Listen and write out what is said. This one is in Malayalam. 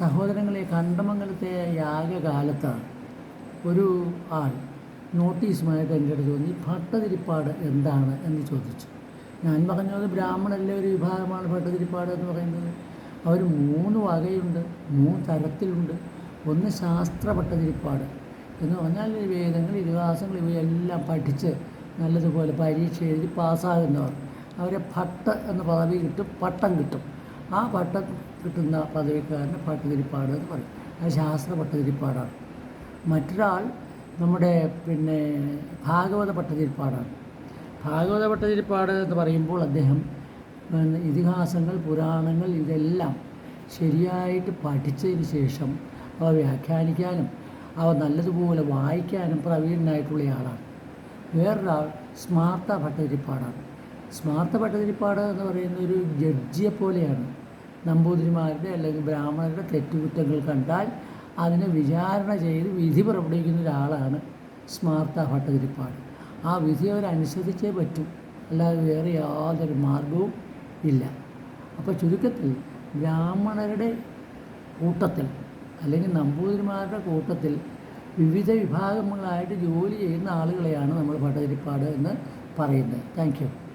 സഹോദരങ്ങളെ കണ്ടമംഗലത്തെ യാഗകാലത്താണ് ഒരു ആൾ നോട്ടീസുമായിട്ട് എന്റെ അടുത്ത് തോന്നി ഭട്ടതിരിപ്പാട് എന്താണ്? എന്ന് ചോദിച്ചു. ഞാൻ പറഞ്ഞത് ബ്രാഹ്മണല്ലേ ഒരു വിഭാഗമാണ് ഭട്ടതിരിപ്പാട് എന്ന് പറയുന്നത്? അവർ മൂന്ന് വകയുണ്ട് മൂന്ന് തരത്തിലുണ്ട്. ഒന്ന് ശാസ്ത്ര ഭട്ടതിരിപ്പാട് എന്ന് പറഞ്ഞാൽ വേദങ്ങൾ ഇതിഹാസങ്ങൾ ഇവയെല്ലാം പഠിച്ച് നല്ലതുപോലെ പരീക്ഷ എഴുതി പാസ്സാകുന്നവർ. അവരെ ഭട്ട എന്ന പദവി കിട്ടും പട്ടം കിട്ടും. ആ പട്ടം കിട്ടുന്ന പദവിക്കാരന് പട്ടുതിരിപ്പാട് എന്ന് പറയും. അത് ശാസ്ത്ര പട്ടുതിരിപ്പാടാണ്. മറ്റൊരാൾ നമ്മുടെ പിന്നെ ഭാഗവത പട്ടതിരിപ്പാടാണ്. ഭാഗവത പട്ടതിരിപ്പാട് എന്ന് പറയുമ്പോൾ അദ്ദേഹം ഇതിഹാസങ്ങൾ പുരാണങ്ങൾ ഇതെല്ലാം ശരിയായിട്ട് പഠിച്ചതിന് ശേഷം അവ വ്യാഖ്യാനിക്കാനും അവ നല്ലതുപോലെ വായിക്കാനും പ്രവീണനായിട്ടുള്ള ആളാണ് വേറൊരാൾ സ്മാർത്ത ഭട്ടതിരിപ്പാടാണ് സ്മാർത്ത ഭട്ടതിരിപ്പാട് എന്ന് പറയുന്ന ഒരു ജഡ്ജിയെ പോലെയാണ് നമ്പൂതിരിമാരുടെ അല്ലെങ്കിൽ ബ്രാഹ്മണരുടെ തെറ്റുകുറ്റങ്ങൾ കണ്ടാൽ അതിനെ വിചാരണ ചെയ്ത് വിധി പുറപ്പെടുവിക്കുന്ന ഒരാളാണ് സ്മാർത്ത ഭട്ടതിരിപ്പാട്. ആ വിധി അവരനുസരിച്ചേ പറ്റും. അല്ലാതെ വേറെ യാതൊരു മാർഗവും ഇല്ല. അപ്പോൾ ചുരുക്കത്തിൽ ബ്രാഹ്മണരുടെ കൂട്ടത്തിൽ അല്ലെങ്കിൽ നമ്പൂതിരിമാരുടെ കൂട്ടത്തിൽ വിവിധ വിഭാഗങ്ങളായിട്ട് ജോലി ചെയ്യുന്ന ആളുകളെയാണ് നമ്മൾ ഭട്ടതിരിപ്പാട് എന്ന് പറയുന്നത്. താങ്ക്